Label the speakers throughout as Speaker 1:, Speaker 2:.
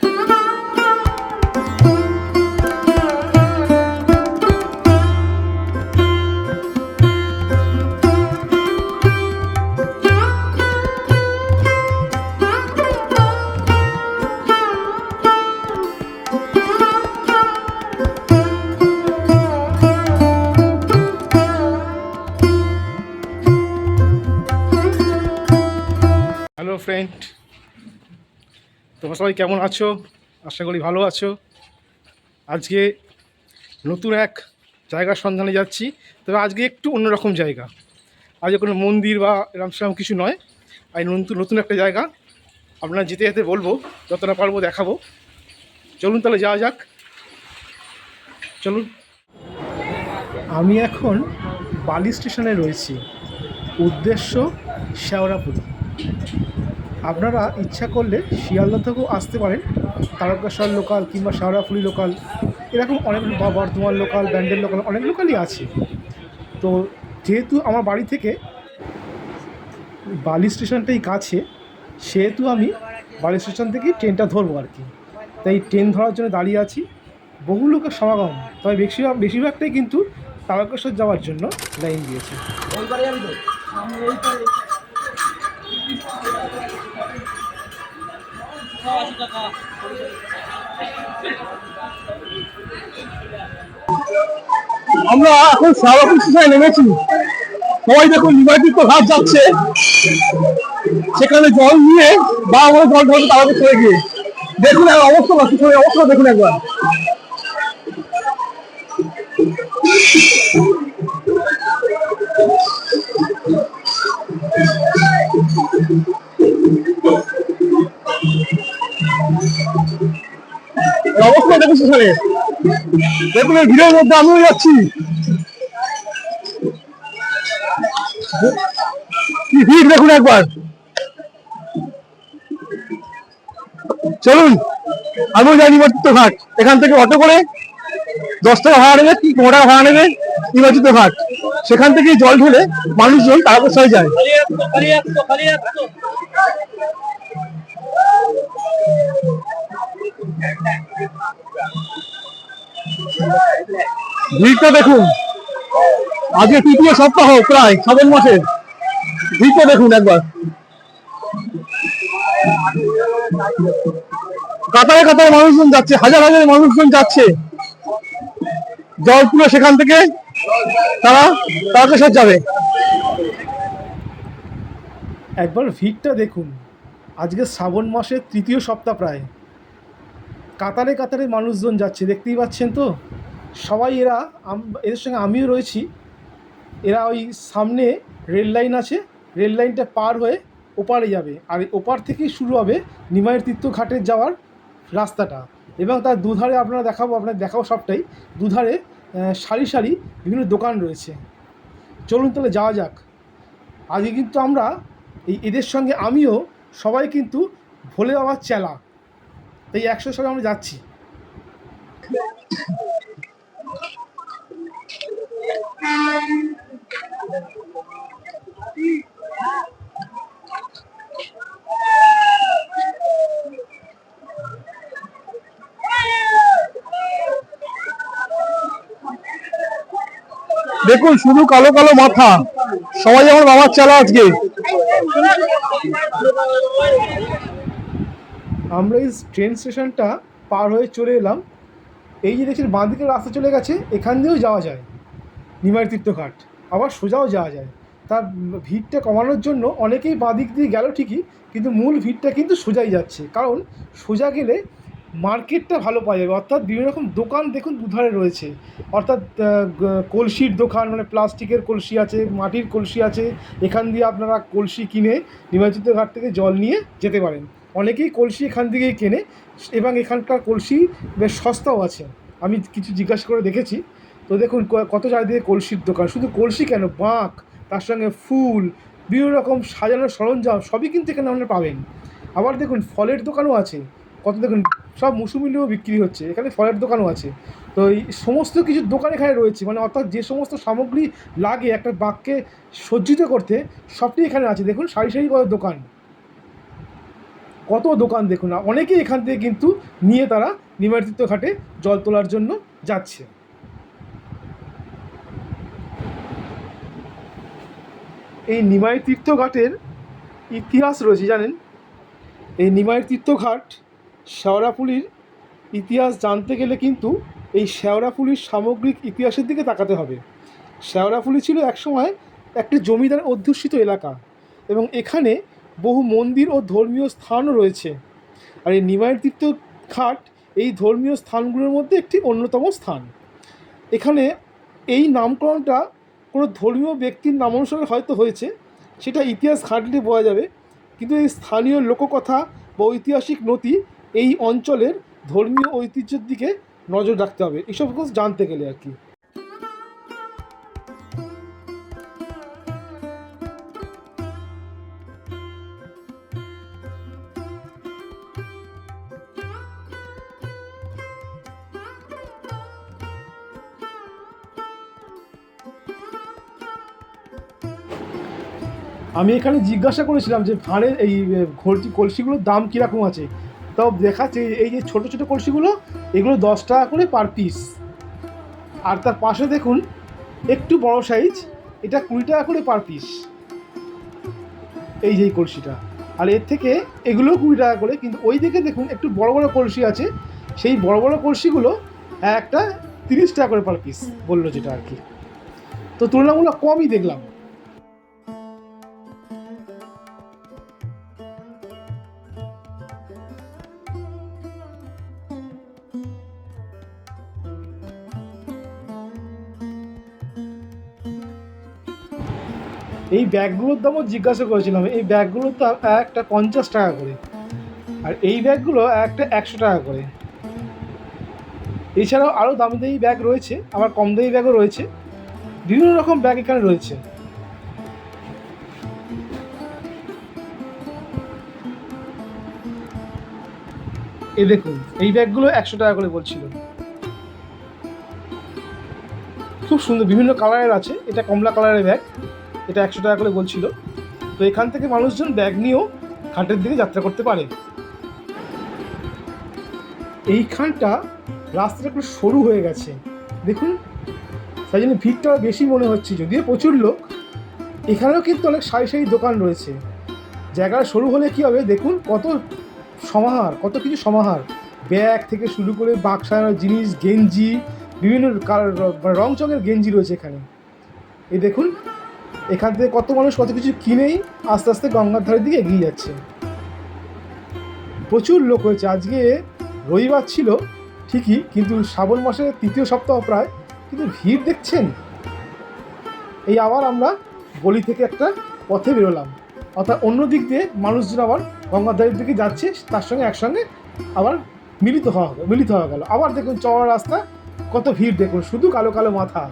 Speaker 1: Thank you. তোমরা সবাই কেমন আছো? আশা করি ভালো আছো। আজকে নতুন এক জায়গার সন্ধানে যাচ্ছি, তবে আজকে একটু অন্যরকম জায়গা। আজকে কোনো মন্দির বা এরকম সেরকম কিছু নয়। আর নতুন নতুন একটা জায়গা। আপনারা যেতে যেতে বলব, যতটা পারব দেখাবো। চলুন তাহলে যাওয়া যাক। চলুন। আমি এখন বালি স্টেশনে রয়েছি। উদ্দেশ্য শেওড়াপুরি। আপনারা ইচ্ছা করলে শিয়ালদা থেকেও আসতে পারেন। তারকেশ্বর লোকাল কিংবা শেওড়াফুলি লোকাল এরকম অনেক বা বর্ধমান লোকাল ব্যান্ডেল লোকাল অনেক লোকালই আছে। তো যেহেতু আমার বাড়ি থেকে বালি স্টেশনটাই কাছে, সেহেতু আমি বালি স্টেশন থেকেই ট্রেনটা ধরবো আর কি। তাই ট্রেন ধরার জন্য দাঁড়িয়ে আছি। বহু লোকের সমাগম, তবে বেশিরভাগ বেশিরভাগটাই কিন্তু তারকেশ্বর যাওয়ার জন্য লাইন দিয়েছে।
Speaker 2: আমরা এখন সারাপুর স্টেশনে নেমেছি। সবাই দেখুন নিবাচিত ঘাট যাচ্ছে। সেখানে জল নিয়ে বা আমরা জল ঢালতে তাড়াতাড়ি চলে গিয়ে। দেখুন অবস্থা স্টেশনের অবস্থা দেখুন একবার। দেখুন, এই ভিড়ের মধ্যে আমিও যাচ্ছি। কি ভিড়, দেখুন একবার। চলুন, আমিও যাই নির্বাচিত ঘাট এখান থেকে অটো করে দশ টাকা ভাড়া নেবে, কি পনেরো টাকা ভাড়া নেবে নির্বাচিত ঘাট সেখান থেকে জল ঢেলে মানুষজন তারকেশ্বরে যায়। ভিড়টা দেখুন। আজকে তৃতীয় সপ্তাহ প্রায়, শ্রাবণ মাসের ভিড়টা দেখুন একবার। কাতারে কাতারে মানুষজন যাচ্ছে, হাজার হাজার মানুষজন যাচ্ছে। জল তুলে সেখান থেকে তারা তারকেশ্বর যাবে।
Speaker 1: একবার ভিড়টা দেখুন। আজকে শ্রাবণ মাসের তৃতীয় সপ্তাহ প্রায়। কাতারে কাতারে মানুষজন যাচ্ছে, দেখতেই পাচ্ছেন তো? সবাই এরা এদের সঙ্গে আমিও রয়েছি। এরা ওই সামনে রেল লাইন আছে, রেল লাইনটা পার হয়ে ওপারে যাবে। আর ওপার থেকেই শুরু হবে নিমাইয়ের তীর্থ ঘাটের যাওয়ার রাস্তাটা। এবং তার দুধারে আপনারা দেখাবো আপনার দেখাবো সবটাই। দুধারে সারি সারি বিভিন্ন দোকান রয়েছে। চলুন তাহলে যাওয়া যাক। আজকে কিন্তু আমরা এই এদের সঙ্গে আমিও সবাই কিন্তু ভোলে বাবার চেলা। তাই একশো সঙ্গে আমরা যাচ্ছি।
Speaker 2: দেখুন, শুধু কালো কালো মাথা। সবাই আমার বাবার চালা আজকে।
Speaker 1: আমরা এই ট্রেন স্টেশনটা পার হয়ে চলে এলাম। এই যে দেখছেন বাঁদিকে রাস্তা চলে গেছে, এখান দিয়েও যাওয়া যায়। নিমাইয়ের তীর্থঘাট, আবার সোজাও যাওয়া যায়। তার ভিড়টা কমানোর জন্য অনেকেই বাঁদিক দিয়ে গেল ঠিকই, কিন্তু মূল ভিড়টা কিন্তু সোজাই যাচ্ছে। কারণ সোজা গেলে মার্কেটটা ভালো পাওয়া যাবে। অর্থাৎ বিভিন্ন রকম দোকান দেখুন দুধারে রয়েছে। অর্থাৎ কলসির দোকান মানে প্লাস্টিকের কলসি আছে, মাটির কলসি আছে। এখান দিয়ে আপনারা কলসি কিনে নিমজ্জিত ঘাট থেকে জল নিয়ে যেতে পারেন। অনেকেই কলসি এখান থেকেই কেনে এবং এখানকার কলসি বেশ সস্তাও আছে। আমি কিছু জিজ্ঞাসা করে দেখেছি। তো দেখুন কত চারিদিকে কলসির দোকান? শুধু কলসি কেন? বাঁক, তার সঙ্গে ফুল, বিভিন্ন রকম সাজানোর সরঞ্জাম সবই কিন্তু এখানে আপনারা পাবেন। আবার দেখুন, ফলের দোকানও আছে। কত দেখুন, সব মুসুমিলেও বিক্রি হচ্ছে। এখানে ফলের দোকানও আছে। তো এই সমস্ত কিছু দোকান এখানে রয়েছে। মানে অর্থাৎ যে সমস্ত সামগ্রী লাগে একটা বাক্যে সজ্জিত করতে সবটি এখানে আছে। দেখুন, সারি সারি কত দোকান। কত দোকান দেখুন না, অনেকেই এখান থেকে কিন্তু নিয়ে তারা নিমাতীর্থ ঘাটে জল তোলার জন্য যাচ্ছে। এই নিমাই তীর্থ ঘাটের ইতিহাস রয়েছে, জানেন? এই নিমাই তীর্থ ঘাট শেওড়াফুলির ইতিহাস জানতে গেলে কিন্তু এই শেওড়াফুলির সামগ্রিক ইতিহাসের দিকে তাকাতে হবে। শেওড়াফুলি ছিল একসময় একটি জমিদার অধ্যুষিত এলাকা এবং এখানে বহু মন্দির ও ধর্মীয় স্থানও রয়েছে। আর এই নিমাইয়ের তীর্থ ঘাট এই ধর্মীয় স্থানগুলোর মধ্যে একটি অন্যতম স্থান। এখানে এই নামকরণটা কোনো ধর্মীয় ব্যক্তির নামানুসারে হয়তো হয়েছে, সেটা ইতিহাস ঘাটলে বোঝা যাবে। কিন্তু এই স্থানীয় লোককথা বা ঐতিহাসিক নথি এই অঞ্চলের ধর্মীয় ঐতিহ্যের দিকে নজর রাখতে হবে। এসব জানতে গেলে আর কি। আমি এখানে জিজ্ঞাসা করেছিলাম যে ভাঁড়ের এই ঘড়ি কলসিগুলোর দাম কীরকম আছে? তাও দেখাচ্ছে এই যে ছোটো ছোটো কলসিগুলো, এগুলো দশ টাকা করে পার পিস আর তার পাশে দেখুন, একটু বড় সাইজ এটা কুড়ি টাকা করে পার পিস এই যে কলসিটা। আর এর থেকে এগুলোও কুড়ি টাকা করে, কিন্তু ওই দিকে দেখুন, একটু বড় বড় কলসি আছে। সেই বড় বড় কলসিগুলো একটা তিরিশ টাকা করে পার পিস বলল যেটা আর কি। তো তুলনামূলক কমই দেখলাম। এই ব্যাগগুলোর দামও জিজ্ঞাসা করেছিলাম, এই ব্যাগগুলোর দাম একটা পঞ্চাশ টাকা করে আর এই ব্যাগগুলো একটা একশো টাকা করে। এছাড়াও আরও দামি দামি ব্যাগ রয়েছে, আবার কম দামি ব্যাগও রয়েছে, বিভিন্ন রকম ব্যাগ এখানে রয়েছে। এ দেখুন, এই ব্যাগগুলো একশো টাকা করে বলছিল। খুব সুন্দর, বিভিন্ন কালারের আছে, এটা কমলা কালারের ব্যাগ। এটা একশো টাকা করে বলছিল। তো এখান থেকে মানুষজন ব্যাগ নিয়েও ঘাটের দিকে যাত্রা করতে পারে। এইখানটা রাস্তাটা একটু সরু হয়ে গেছে। দেখুন, তাই জন্য ভিড়টা বেশি মনে হচ্ছে, যদিও প্রচুর লোক। এখানেও কিন্তু অনেক সারি সারি দোকান রয়েছে। জায়গাটা সরু হলে কী হবে? দেখুন, কত সমাহার, কত কিছু সমাহার। ব্যাগ থেকে শুরু করে বাক্স সাজানোর জিনিস, গেঞ্জি, বিভিন্ন রং চঙের গেঞ্জি রয়েছে এখানে। এই দেখুন এখান থেকে কত মানুষ কত কিছু কিনেই আস্তে আস্তে গঙ্গার ধারের দিকে এগিয়ে যাচ্ছে। প্রচুর লোক হয়েছে। আজকে রবিবার ছিল, ঠিকই, কিন্তু শ্রাবণ মাসের তৃতীয় সপ্তাহ প্রায়, কিন্তু ভিড় দেখছেন? এই আবার আমরা গলি থেকে একটা পথে বেরোলাম। অর্থাৎ অন্য দিক দিয়ে মানুষজন আবার গঙ্গার ধারের দিকে যাচ্ছে, তার সঙ্গে একসঙ্গে আবার মিলিত হওয়া মিলিত হওয়া গেল। আবার দেখুন চওড়া রাস্তা, কত ভিড় দেখুন, শুধু কালো কালো মাথা।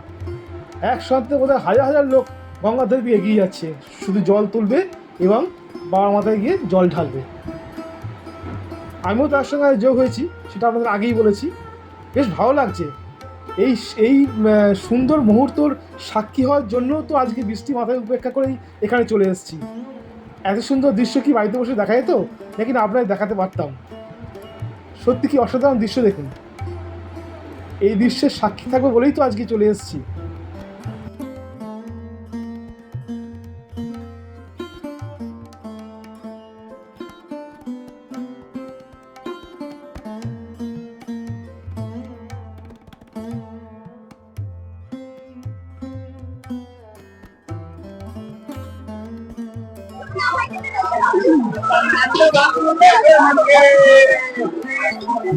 Speaker 1: একসাথে বোধহয় হাজার হাজার লোক গঙ্গার ধারে দিয়ে এগিয়ে যাচ্ছে। শুধু জল তুলবে এবং বাবার মাথায় গিয়ে জল ঢালবে। আমিও তার সঙ্গে যোগ হয়েছি, সেটা আপনাদের আগেই বলেছি। বেশ ভালো লাগছে। এই এই সুন্দর মুহূর্তর সাক্ষী হওয়ার জন্য তো আজকে বৃষ্টি মাথায় উপেক্ষা করেই এখানে চলে এসেছি। এত সুন্দর দৃশ্য কি বাড়িতে বসে দেখা যেত? নাকি না আপনাদের দেখাতে পারতাম? সত্যি কি অসাধারণ দৃশ্য দেখুন। এই দৃশ্যের সাক্ষী থাকবে বলেই তো আজকে চলে এসেছি।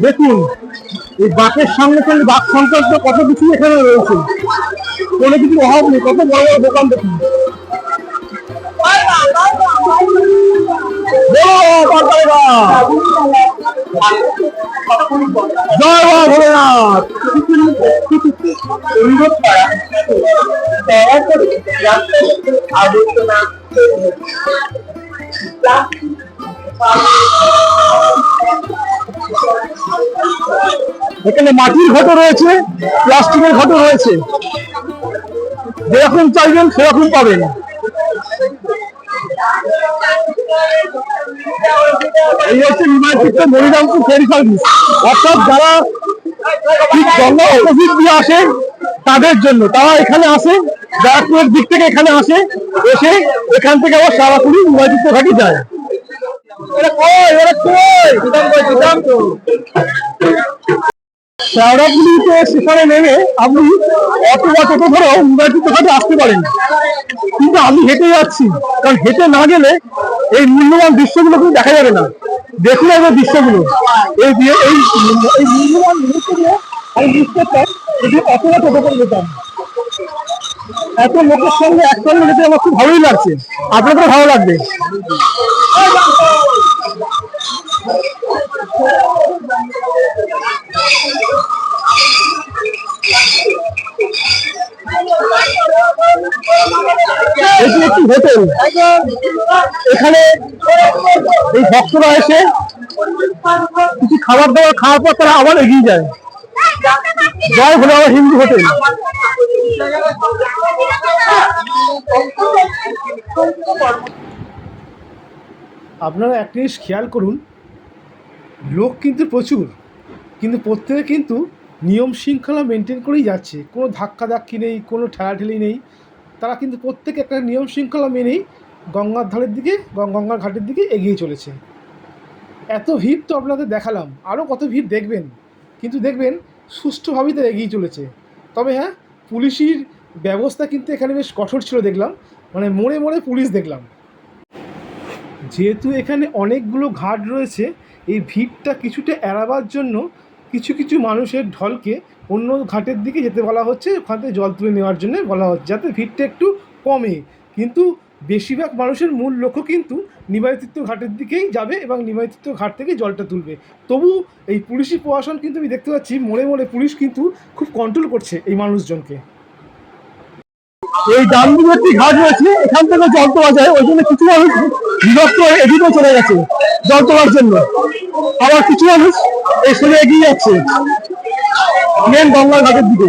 Speaker 2: দেখুন, এই বাঘের সঙ্গে সঙ্গে বাঘ সংক্রান্ত কত কিছু এখানে রয়েছে। কোনো কিছু অভাব নেই, কত বড় বড় দোকান দেখুন। জয় অনুরোধ এখানে মাটির ঘটও রয়েছে, প্লাস্টিকের ঘটও রয়েছে। যেরকম চাইবেন, সেরকম পাবেন। এই হচ্ছে নিমাইচিত্ত মনিরামপুর ফেরি সার্ভিস অর্থাৎ যারা ঠিক গঙ্গা অপোজিট দিয়ে আসে, তাদের জন্য। তারা এখানে আসে, ব্যারাকপুরের দিক থেকে এখানে আসে, এসে এখান থেকে আবার সারাপুরি নিমাইচিত্ত ঘাটি যায়। এটা কই? এটা কই? কিতাম কই কিতাম তো শেওড়াপুলিতে সেখানে নেমে আপনি অটো বা টোটো ধরেও আসতে পারেন। কিন্তু আমি হেঁটে যাচ্ছি। কারণ হেঁটে না গেলে এই মূল্যবান দৃশ্যগুলো কিন্তু দেখা যাবে না। দেখুন এবার দৃশ্যগুলো। এই দিয়ে এই মূল্যবান মুহূর্তগুলো আমি করতাম যদি অতটা টোটো করে যেতাম এত লোকের সঙ্গে একসঙ্গে যেতে আমার খুব ভালোই লাগছে। আপনাদের ভালো লাগবে। এটি একটি হোটেল। এখানে এই ভক্তরা এসে কিছু খাবার দাবার, খাওয়ার পর তারা আবার এগিয়ে যায়। জয় হলো হিন্দু হোটেল।
Speaker 1: আপনারা একটা জিনিস খেয়াল করুন, লোক কিন্তু প্রচুর, কিন্তু প্রত্যেকে কিন্তু নিয়ম শৃঙ্খলা মেনটেন করেই যাচ্ছে। কোনো ধাক্কা ধাক্কি নেই, কোনো ঠেলাঠেলি নেই। তারা কিন্তু প্রত্যেকে একটা নিয়ম শৃঙ্খলা মেনেই গঙ্গার ধারের দিকে গঙ্গার ঘাটের দিকে এগিয়ে চলেছে। এত ভিড় তো আপনাদের দেখালাম আরও কত ভিড় দেখবেন। কিন্তু দেখবেন সুষ্ঠুভাবেই তারা এগিয়ে চলেছে। তবে হ্যাঁ পুলিশের ব্যবস্থা কিন্তু এখানে বেশ কঠোর ছিল দেখলাম। মানে মোড়ে মোড়ে পুলিশ দেখলাম। যেহেতু এখানে অনেকগুলো ঘাট রয়েছে, এই ভিড়টা কিছুটা এড়াবার জন্য কিছু কিছু মানুষের ঢলকে অন্য ঘাটের দিকে যেতে বলা হচ্ছে। ওখান থেকে জল তুলে নেওয়ার জন্য বলা হচ্ছে, যাতে ভিড়টা একটু কমে। কিন্তু বেশিরভাগ মানুষের মূল লক্ষ্য কিন্তু নিমাইতিত্ব ঘাটের দিকেই যাবে এবং নিমাইতিত্ব ঘাট থেকে জলটা তুলবে। তবু এই পুলিশি প্রশাসন কিন্তু আমি দেখতে পাচ্ছি, মোড়ে মোড়ে পুলিশ কিন্তু খুব কন্ট্রোল করছে এই মানুষজনকে।
Speaker 2: এই ডান দিকে একটি ঘাট রয়েছে, এখান থেকে জল তোলা যায়, ওই জন্য কিছু মানুষ বিভক্ত হয়ে এদিকে চলে গেছে জল তোলার জন্য। আবার কিছু মানুষ এই এগিয়ে যাচ্ছে মেন গঙ্গার ঘাটের দিকে।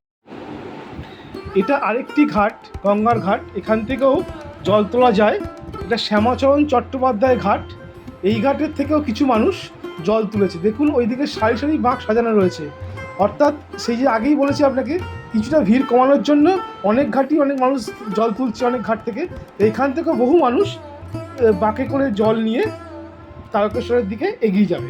Speaker 1: এটা আরেকটি ঘাট, গঙ্গার ঘাট। এখান থেকেও জল তোলা যায়। এটা শ্যামাচরণ চট্টোপাধ্যায় ঘাট। এই ঘাটের থেকেও কিছু মানুষ জল তুলেছে। দেখুন, ওইদিকে সারি সারি বাঁক সাজানো রয়েছে। অর্থাৎ সেই যে আগেই বলেছি আপনাকে, কিছুটা ভিড় কমানোর জন্য অনেক ঘাটই অনেক মানুষ জল তুলছে অনেক ঘাট থেকে। এইখান থেকেও বহু মানুষ বাঁকে করে জল নিয়ে তারকেশ্বরের দিকে এগিয়ে যাবে।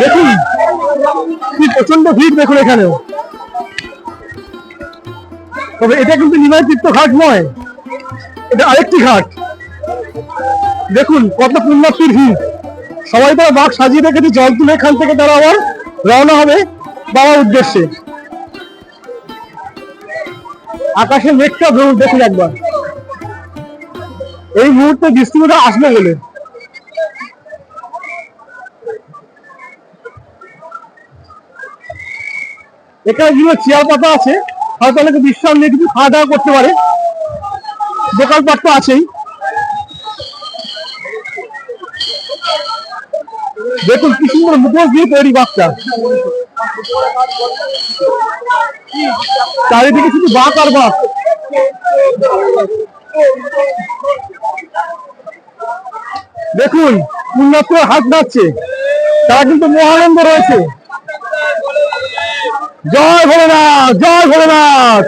Speaker 2: দেখুন কি প্রচণ্ড ভিড় দেখুন এখানেও। তবে এটা কিন্তু নিমাই তীর্থ ঘাট নয়। এটা আরেকটি ঘাট। দেখুন, কত পুণ্যার্থীর ভিড়। সবাই তারা বাঘ সাজিয়ে রেখেছে, জল তুলে এখান থেকে তারা আবার রওনা হবে বাবার উদ্দেশ্যে। আকাশে মেঘটা ধরুন দেখুন একবার। এই মুহূর্তে ডিস্ট্রিবিউটার আসবে বলে। এখানে যেগুলো চেয়ার পাতা আছে। হয়তো অনেকে বিশ্রাম নিয়ে কিছু খাওয়া দাওয়া করতে পারে। দোকানপাট তো আছেই। দেখুন কি সুন্দর মুখোশ দিয়ে তৈরি বাচ্চা চারিদিকে শুধু বাঁক আর বাঁক দেখুন পুণ্যাত্ম হাত নাচছে তারা কিন্তু মহানন্দ রয়েছে। জয় ভোলেনাথ জয় ভোলেনাথ।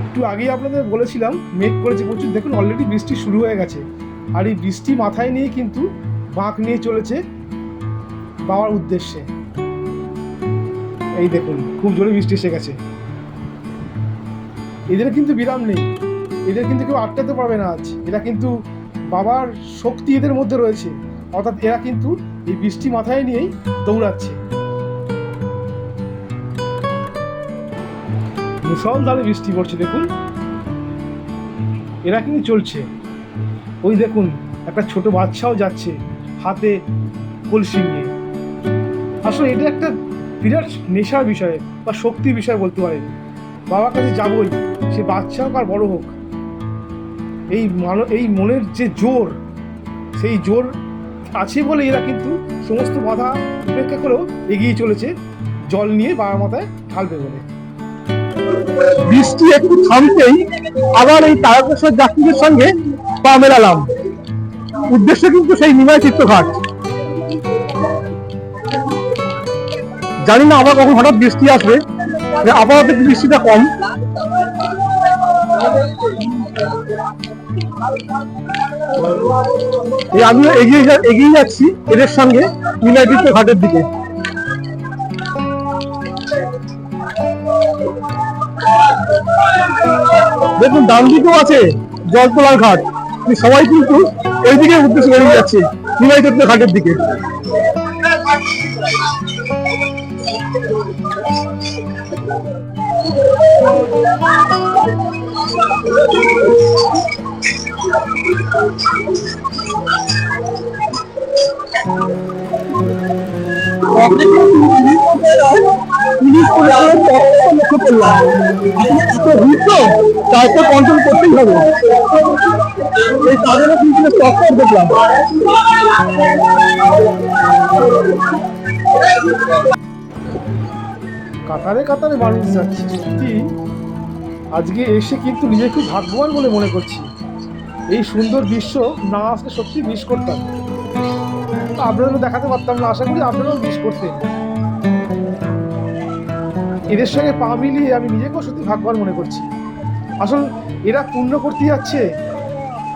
Speaker 1: একটু আগেই আপনাদের বলেছিলাম, মেঘ করেছে প্রচুর। দেখুন অলরেডি বৃষ্টি শুরু হয়ে গেছে। আর এই বৃষ্টি মাথায় নিয়ে কিন্তু বাঁক নিয়ে চলেছে বাবার উদ্দেশ্যে। এই দেখুন, খুব জোরে বৃষ্টি এসে গেছে। এদের কিন্তু বিরাম নেই। এদের কিন্তু কেউ আটকাতে পারবে না আজ। এরা কিন্তু বাবার শক্তি এদের মধ্যে রয়েছে। অর্থাৎ এরা কিন্তু এই বৃষ্টি মাথায় নিয়েই দৌড়াচ্ছে। মুসলধারে বৃষ্টি পড়ছে, দেখুন। এরা কিন্তু চলছে। ওই দেখুন, একটা ছোট বাচ্চাও যাচ্ছে হাতে কলসি নিয়ে। আসলে এটা একটা বিরাট নেশার বিষয় বা শক্তির বিষয় বলতে পারেন। বাবার কাছে যাবই। সে বাচ্চা হোক আর বড় হোক, এই এই মনের যে জোর, সেই জোর আছে বলে এরা কিন্তু সমস্ত বাধা উপেক্ষা করেও এগিয়ে চলেছে, জল নিয়ে বাবার মাথায় ঢালবে বলে।
Speaker 2: বৃষ্টি একটু থামতেই আবার এই তারকেশ্বর যাত্রীদের সঙ্গে পা মেলালাম। উদ্দেশ্য কিন্তু সেই নিমাই চিত্রঘাট। জানি না আবার কখন হঠাৎ বৃষ্টি আসবে আপাতত বৃষ্টিটা কম। আমিও এগিয়ে যাচ্ছি এদের সঙ্গে নিমাই ঘাটের দিকে। দেখুন, ডান দিকেও আছে জল তোলার ঘাট সবাই কিন্তু এইদিকে উদ্দেশ্য বেরিয়ে যাচ্ছে নিমাই দত্ত ঘাটের দিকে। পক্ষ থেকে লক্ষ্য করলাম এত তো কন্ট্রোল করতেই হবে এই তাদেরও কিন্তু টক্কর দেখলাম
Speaker 1: কাতারে কাতারে মানুষ যাচ্ছে। আজকে এসে কিন্তু নিজে খুব ভাগ্যবান বলে মনে করছি? এই সুন্দর দৃশ্য না আসলে সত্যি মিস করতাম। আপনাদেরও দেখাতে পারতাম না, আশা করি আপনারাও মিস করতেন। এদের সঙ্গে পা মিলিয়ে আমি নিজেকেও সত্যি ভাগ্যবান মনে করছি। আসল এরা পূর্ণ করতে যাচ্ছে,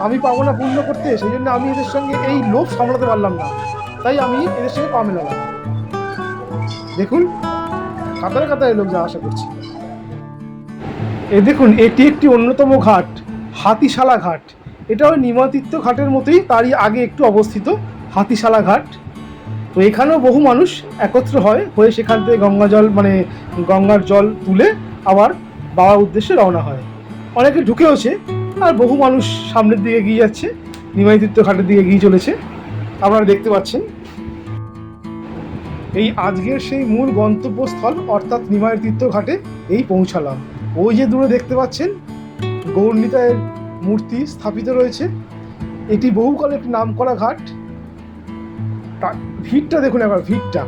Speaker 1: আমি পাবো না পূর্ণ করতে, সেই জন্য আমি এদের সঙ্গে এই লোভ সামলাতে পারলাম না। তাই আমি এদের সঙ্গে পা মেলালাম। দেখুন, কাতারে কাতারে লোক যাওয়া আশা করছে। এ দেখুন, এটি একটি অন্যতম ঘাট, হাতিশালা ঘাট। এটা ওই নিমাতীর্থ ঘাটের মতোই, তারই আগে একটু অবস্থিত হাতিশালা ঘাট। তো এখানেও বহু মানুষ একত্র হয়, হয়ে সেখান থেকে গঙ্গা জল মানে গঙ্গার জল তুলে আবার বাবার উদ্দেশ্যে রওনা হয়। অনেকে ঢুকেওছে, আর বহু মানুষ সামনের দিকে এগিয়ে যাচ্ছে, নিমাতীর্থ ঘাটের দিকে এগিয়ে চলেছে। আপনারা দেখতে পাচ্ছেন। এই আজকের সেই মূল গন্তব্যস্থল, অর্থাৎ নিমায়ের তীর্থ ঘাটে এই পৌঁছালাম। ওই যে দূরে দেখতে পাচ্ছেন গৌরনীতায়ের মূর্তি স্থাপিত রয়েছে। এটি বহুকাল একটি নামকরা ঘাট। তা- ভিড়টা দেখুন একবার, ভিড়টা।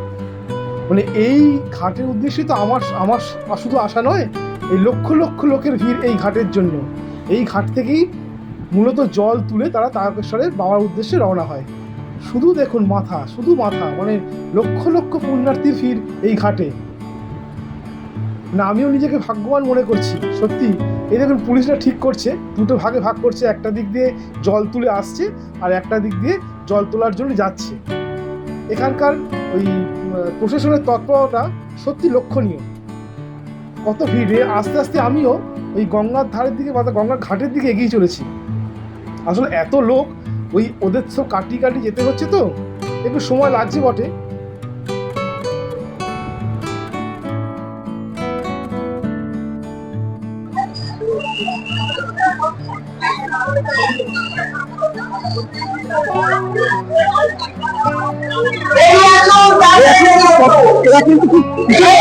Speaker 1: মানে এই ঘাটের উদ্দেশ্যে তো আমার আমার শুধু আশা নয়, এই লক্ষ লক্ষ লোকের ভিড় এই ঘাটের জন্য। এই ঘাট থেকেই মূলত জল তুলে তারা তারকেশ্বরের বাবার উদ্দেশ্যে রওনা হয়। শুধু দেখুন মাথা, শুধু মাথা মানে লক্ষ লক্ষ পুণ্যার্থীর ভিড় এই ঘাটে। না, আমিও নিজেকে ভাগ্যবান মনে করছি, সত্যি। এই দেখুন, পুলিশরা ঠিক করছে, দুটো ভাগে ভাগ করছে, একটা দিক দিয়ে জল তুলে আসছে আর একটা দিক দিয়ে জল তোলার জন্য যাচ্ছে। এখানকার ওই প্রশাসনের তৎপরতা সত্যি লক্ষণীয়। কত ভিড়ে। আস্তে আস্তে আমিও ওই গঙ্গার ধারের দিকে বা গঙ্গার ঘাটের দিকে এগিয়ে চলেছি। আসলে এত লোক, ওই ওদের সব কাটি কাটি যেতে হচ্ছে তো। একটু সময় লাগছে বটে।
Speaker 2: এরা কিন্তু খুব জয়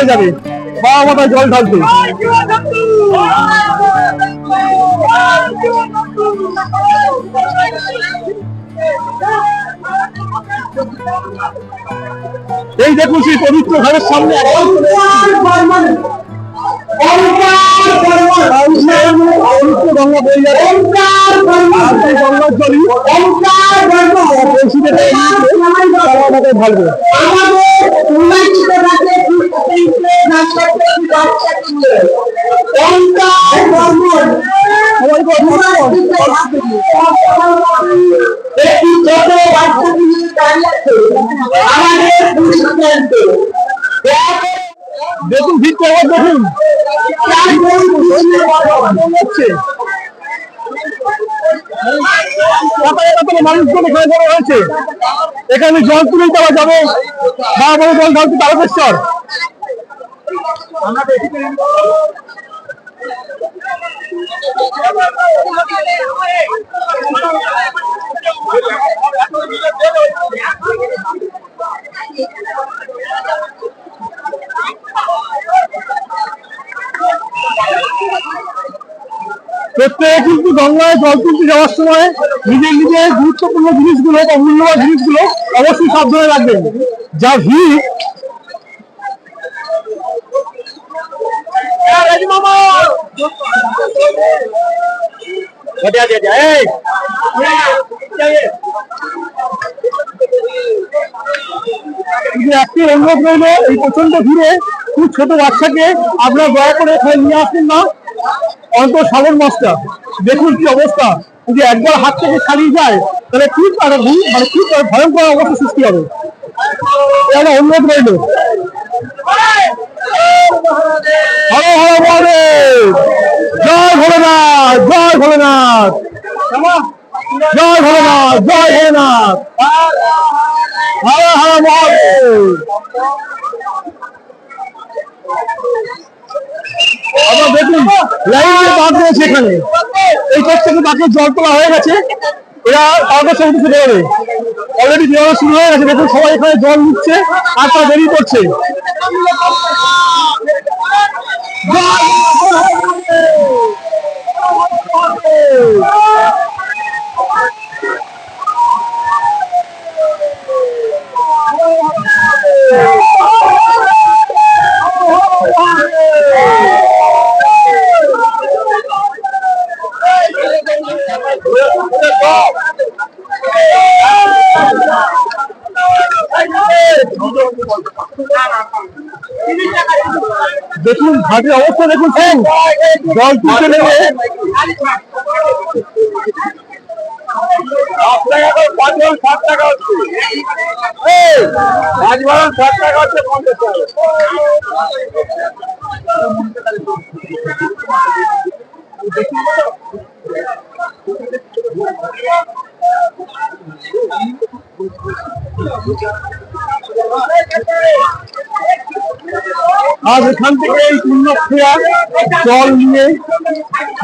Speaker 2: সে যাবে। বাবা মাথায় জল ঢালতে এই দেখুন সেই পবিত্র ঘরের সামনে। সবাইকে
Speaker 3: একটি ছোট বাচ্চা নিয়ে দাঁড়িয়ে আমাদের দুষ্কৃতী
Speaker 2: দেখুন ভিড়টা দেখুন এখানে জল তুলেই দেওয়া যাবে। বা বড় জল ঢালতে তারকেশ্বর প্রত্যেকে কিন্তু গঙ্গায় জল তুলতে যাওয়ার সময় নিজের নিজের গুরুত্বপূর্ণ জিনিসগুলো বা মূল্যবান জিনিসগুলো অবশ্যই সাবধানে রাখবেন। যা ভিড় অনুরোধ রইল, এই প্রচণ্ড ভিড়ে খুব ছোট বাচ্চাকে আপনারা দয়া করে এখানে নিয়ে আসবেন না। অন্ত সাবন মাছটা দেখুন কি অবস্থা। যদি একবার হাত থেকে ছাড়িয়ে যায়, তাহলে কি একটা ভূ- মানে কি একটা ভয়ঙ্কর অবস্থা সৃষ্টি হবে। অনুরোধ রইল। হরে হরে মহাদেব। জয় ভোলেনাথ জয় ভোলেনাথ। জয় ভোলেনাথ জয় ভোলেনাথ। হরে হরে মহাদেব। আবার দেখুন রয়েছে এখানে। এই পাশ থেকে বাকি জল তোলা হয়ে গেছে? এরা সব কিছু বেরোবে অলরেডি বেরোনো শুরু হয়ে গেছে, দেখুন সবাই এখানে জল নিচ্ছে, আর তারা দেরি করছে। দেখুন ঘাটের অবস্থা দেখুন। জল তুলতে নেমে।
Speaker 4: পাঁচ টাকা হচ্ছে পঞ্চাশ টাকা।
Speaker 2: আজ এখান থেকে এই তিন পুণ্যক্রিয়া জল নিয়ে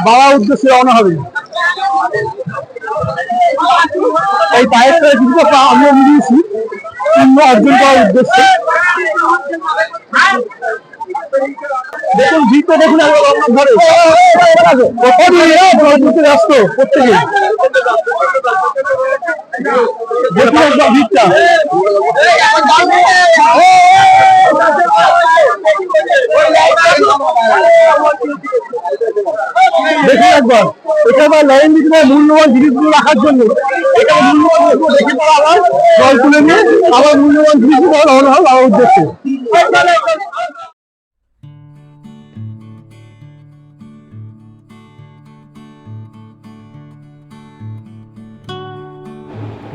Speaker 2: বাবার উদ্দেশ্যে রওনা হবে। এই পায়ের পা আমিও মিলিয়েছি পুণ্য অর্জন করার উদ্দেশ্যে। দেখুন ভিড়টা দেখুন প্রত্যেকে দেখুন একবার ভিড়টা দেখুন একবার এখানে লাইন দিতে মূল্যবান জিনিসগুলো রাখার জন্য। এখানে মূল্যবান আবার জল তুলে নিয়ে আবার মূল্যবান জিনিসগুলো উদ্দেশ্যে।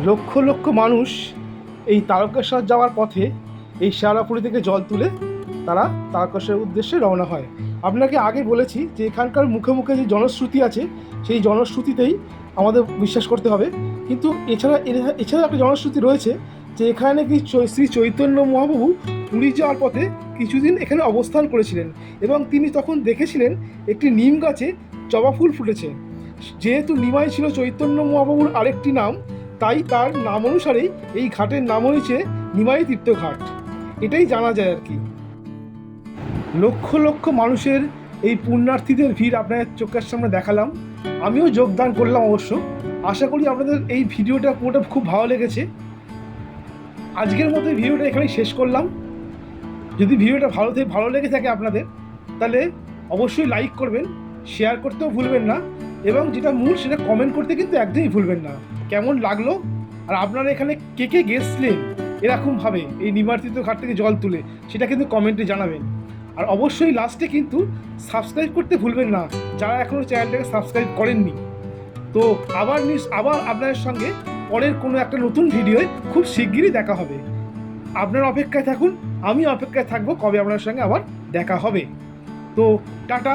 Speaker 1: লক্ষ লক্ষ মানুষ এই তারকেশ্বর যাওয়ার পথে এই শেয়ারাপুরি থেকে জল তুলে তারা তারকেশ্বরের উদ্দেশ্যে রওনা হয়। আপনাকে আগে বলেছি যে এখানকার মুখে মুখে যে জনশ্রুতি আছে, সেই জনশ্রুতিতেই আমাদের বিশ্বাস করতে হবে। কিন্তু এছাড়া এছাড়া একটা জনশ্রুতি রয়েছে যে এখানে কি শ্রী চৈতন্য মহাপ্রভু পুরী যাওয়ার পথে কিছুদিন এখানে অবস্থান করেছিলেন এবং তিনি তখন দেখেছিলেন একটি নিম গাছে জবা ফুল ফুটেছে। যেহেতু নিমাই ছিল চৈতন্য মহাপ্রভুর আরেকটি নাম তাই তার নাম অনুসারেই এই ঘাটের নাম হয়েছে নিমাই তীর্থঘাট। এটাই জানা যায় আর কি। লক্ষ লক্ষ মানুষের এই পুণ্যার্থীদের ভিড় আপনাদের চোখের সামনে দেখালাম। আমিও যোগদান করলাম অবশ্য। আশা করি আপনাদের এই ভিডিওটা পুরোটা খুব ভালো লেগেছে। আজকের মতো ভিডিওটা এখানেই শেষ করলাম। যদি ভিডিওটা ভালো থেকে ভালো লেগে থাকে আপনাদের, তাহলে অবশ্যই লাইক করবেন শেয়ার করতেও ভুলবেন না। এবং যেটা মূল, সেটা কমেন্ট করতে কিন্তু একদমই ভুলবেন না। কেমন লাগল? আর আপনারা এখানে কে কে গেছিলেন এরকমভাবে এই নিমার্তিত ঘাট থেকে জল তুলে, সেটা কিন্তু কমেন্টে জানাবেন। আর অবশ্যই লাস্টে কিন্তু সাবস্ক্রাইব করতে ভুলবেন না, যারা এখনও চ্যানেলটাকে সাবস্ক্রাইব করেননি। তো আবার নিস আবার আপনাদের সঙ্গে পরের কোনো একটা নতুন ভিডিওয় খুব শিগগিরই দেখা হবে। আপনার অপেক্ষায় থাকুন আমি অপেক্ষায় থাকব, কবে আপনার সঙ্গে আবার দেখা হবে। তো টাটা।